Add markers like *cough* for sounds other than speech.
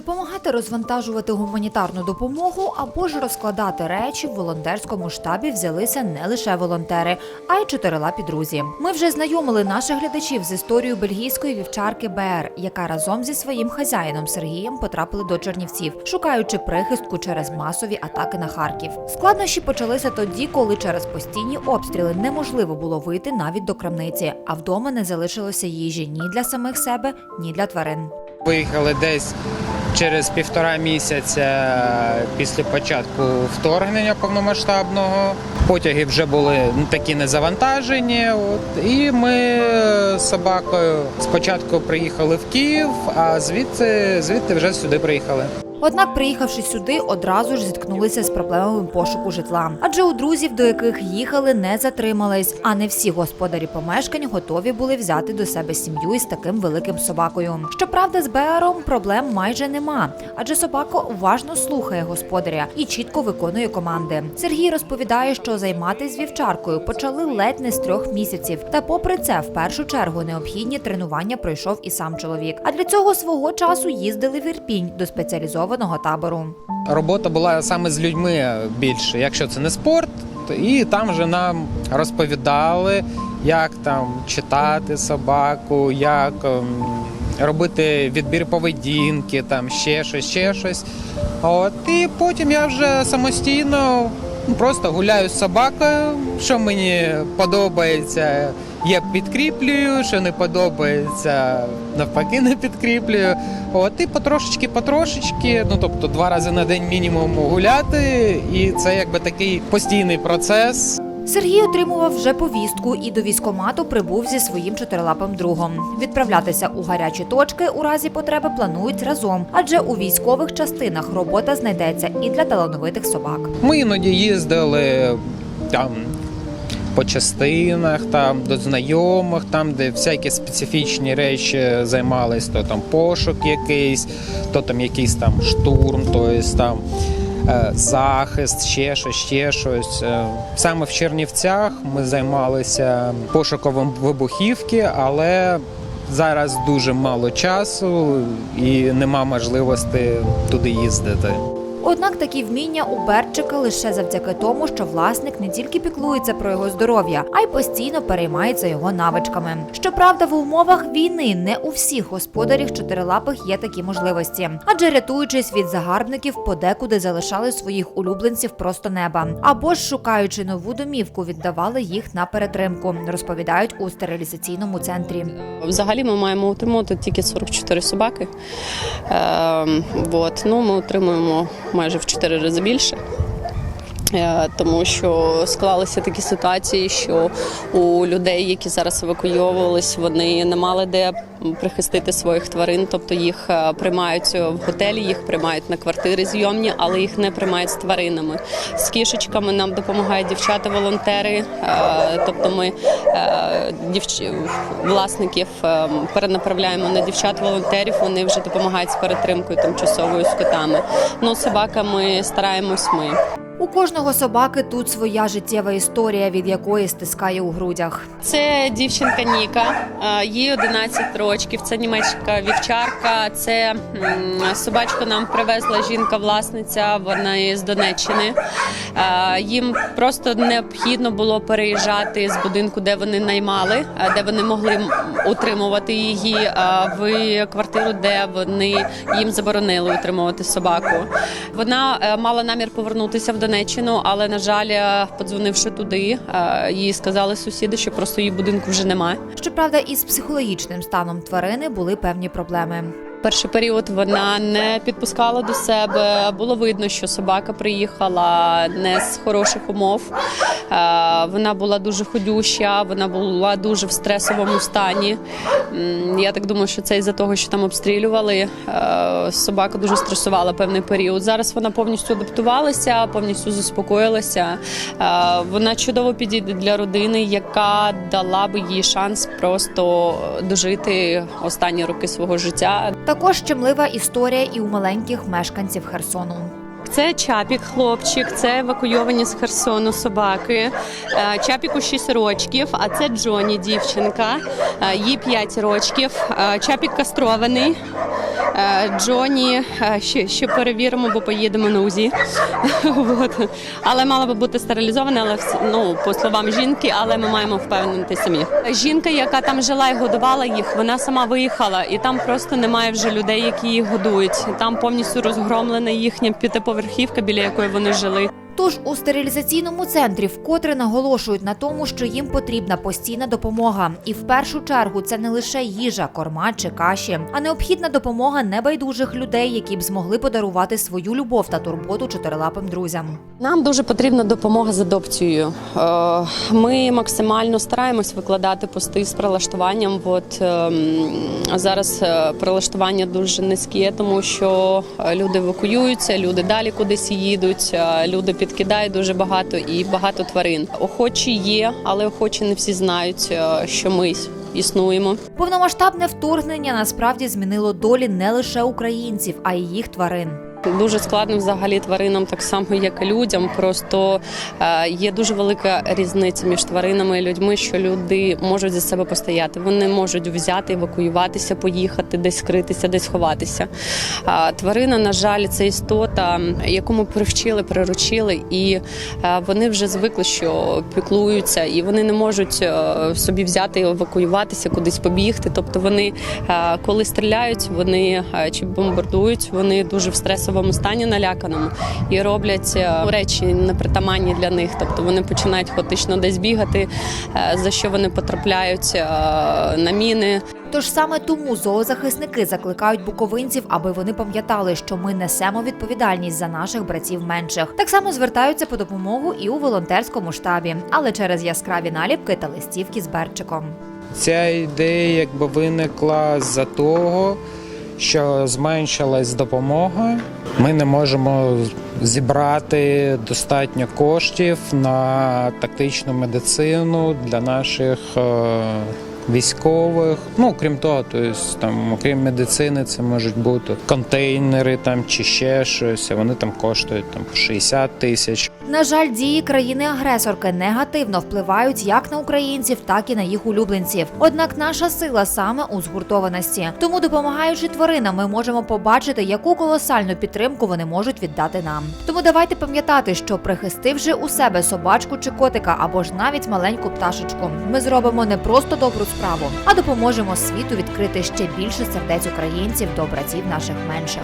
Допомагати розвантажувати гуманітарну допомогу або ж розкладати речі в волонтерському штабі взялися не лише волонтери, а й чотирилапі друзі. Ми вже знайомили наших глядачів з історією бельгійської вівчарки БР, яка разом зі своїм хазяїном Сергієм потрапили до Чернівців, шукаючи прихистку через масові атаки на Харків. Складнощі почалися тоді, коли через постійні обстріли неможливо було вийти навіть до крамниці, а вдома не залишилося їжі ні для самих себе, ні для тварин. Виїхали десь через півтора місяця після початку вторгнення повномасштабного. Потяги вже були такі незавантажені. От, і ми з собакою спочатку приїхали в Київ, а звідти, звідти вже сюди приїхали. Однак, приїхавши сюди, одразу ж зіткнулися з проблемами пошуку житла. Адже у друзів, до яких їхали, не затримались, а не всі господарі помешкань готові були взяти до себе сім'ю із таким великим собакою. Щоправда, з Беаром проблем майже нема, адже собака уважно слухає господаря і чітко виконує команди. Сергій розповідає, що займатися вівчаркою почали ледь не з трьох місяців. Та, попри це, в першу чергу необхідні тренування пройшов і сам чоловік. А для цього свого часу їздили в Ірпінь до спеціалізованого табору. Робота була саме з людьми більше, якщо це не спорт, то і там вже нам розповідали, як там читати собаку, як ем, робити відбір поведінки, там ще щось, ще щось. От і потім я вже самостійно просто гуляю з собакою, що мені подобається. Я підкріплюю, що не подобається, навпаки, не підкріплюю. От і потрошечки, потрошечки, ну тобто два рази на день мінімум гуляти, і це якби такий постійний процес. Сергій отримував вже повістку і до військомату прибув зі своїм чотирилапим другом. Відправлятися у гарячі точки у разі потреби планують разом, адже у військових частинах робота знайдеться і для талановитих собак. Ми іноді їздили там по частинах, там до знайомих, там, де всякі специфічні речі займались, то там пошук якийсь, то там якийсь там штурм, то є там. е, Захист, ще щось, ще щось. Е, Саме в Чернівцях ми займалися пошуком вибухівки, але зараз дуже мало часу і нема можливості туди їздити. Однак такі вміння у Берчика лише завдяки тому, що власник не тільки піклується про його здоров'я, а й постійно переймається його навичками. Щоправда, в умовах війни не у всіх господарів чотирилапих є такі можливості, адже рятуючись від загарбників, подекуди залишали своїх улюбленців просто неба, або ж шукаючи нову домівку, віддавали їх на перетримку, розповідають у стерилізаційному центрі. Взагалі ми маємо утримувати тільки 44 собаки. Е, от, ну, ми утримуємо майже в 4 рази більше. Е, Тому що склалися такі ситуації, що у людей, які зараз евакуйовувались, вони не мали де прихистити своїх тварин, тобто їх е, приймають в готелі, їх приймають на квартири зйомні, але їх не приймають з тваринами. З кішечками нам допомагають дівчата-волонтери. е, Тобто ми дівч... власників перенаправляємо на дівчат-волонтерів. Вони вже допомагають з перетримкою тимчасовою з котами. Ну, собаками стараємось ми. У кожного собаки тут своя життєва історія, від якої стискає у грудях. Це дівчинка Ніка, їй 11 років. Це німецька вівчарка. Це собачку нам привезла жінка-власниця. Вона з Донеччини. Їм просто необхідно було переїжджати з будинку, де вони наймали, де вони могли утримувати її, в квартиру, де вони їм заборонили утримувати собаку. Вона е, мала намір повернутися в Донеччину, але на жаль, е, подзвонивши туди, е, їй сказали сусіди, що просто її будинку вже немає. Щоправда, із психологічним станом тварини були певні проблеми. Перший період вона не підпускала до себе. Було видно, що собака приїхала не з хороших умов. Е, Вона була дуже ходюща, вона була дуже в стресовому стані. Я так думаю, що це із-за того, що там обстрілювали. Е, Собака дуже стресувала певний період. Зараз вона повністю адаптувалася, повністю заспокоїлася. Е, Вона чудово підійде для родини, яка дала би їй шанс просто дожити останні роки свого життя. Також щемлива історія і у маленьких мешканців Херсону. Це чапік, хлопчик, це евакуйовані з Херсону собаки. Е, Чапіку 6 рочків, а це Джоні, дівчинка. Е, Їй 5 рочків. Е, Чапік кастрований. Е, Джоні е, ще, ще перевіримо, бо поїдемо на УЗІ. *laughs* Але мала би бути стерилізована, але ну, по словам жінки, але ми маємо впевнити самі. Жінка, яка там жила і годувала їх, вона сама виїхала, і там просто немає вже людей, які їх годують. Там повністю розгромлена їхня п'ятиповерхівка, біля якої вони жили. Тож у стерилізаційному центрі вкотре наголошують на тому, що їм потрібна постійна допомога. І в першу чергу це не лише їжа, корма чи каші, а необхідна допомога небайдужих людей, які б змогли подарувати свою любов та турботу чотирилапим друзям. Нам дуже потрібна допомога з адопцією. Е, Ми максимально стараємось викладати пости з прилаштуванням. От ем, зараз е, прилаштування дуже низьке, тому що е, люди евакуюються, люди далі кудись їдуть, люди підкидають дуже багато і багато тварин. Охочі є, але охочі не всі знають, е, що ми існуємо. Повномасштабне вторгнення насправді змінило долі не лише українців, а й їх тварин. Дуже складно взагалі тваринам, так само як і людям. Просто е, є дуже велика різниця між тваринами і людьми, що люди можуть за себе постояти. Вони можуть взяти, евакуюватися, поїхати, десь скритися, десь ховатися. Тварина, на жаль, це істота, яку ми привчили, приручили, і е, вони вже звикли, що піклуються, і вони не можуть е, собі взяти евакуюватися, кудись побігти. Тобто вони, коли стріляють, вони чи бомбардують, вони дуже в стресовому стані наляканому і роблять е, речі непритаманні для них. Тобто вони починають хаотично десь бігати, е, за що вони потрапляють е, на міни. Тож саме тому зоозахисники закликають буковинців, аби вони пам'ятали, що ми несемо відповідальність за наших братів менших. Так само звертаються по допомогу і у волонтерському штабі, але через яскраві наліпки та листівки з берчиком. Ця ідея якби виникла з-за того, що зменшилась допомога. Ми не можемо зібрати достатньо коштів на тактичну медицину для наших е, військових. Ну крім того, тобто, там, окрім медицини, це можуть бути контейнери там чи ще щось. Вони там коштують там 60 тисяч. На жаль, дії країни-агресорки негативно впливають як на українців, так і на їх улюбленців. Однак наша сила саме у згуртованості. Тому, допомагаючи тваринам, ми можемо побачити, яку колосальну підтримку вони можуть віддати нам. Тому давайте пам'ятати, що прихистивши у себе собачку чи котика або ж навіть маленьку пташечку, ми зробимо не просто добру справу, а допоможемо світу відкрити ще більше сердець українців до братів наших менших.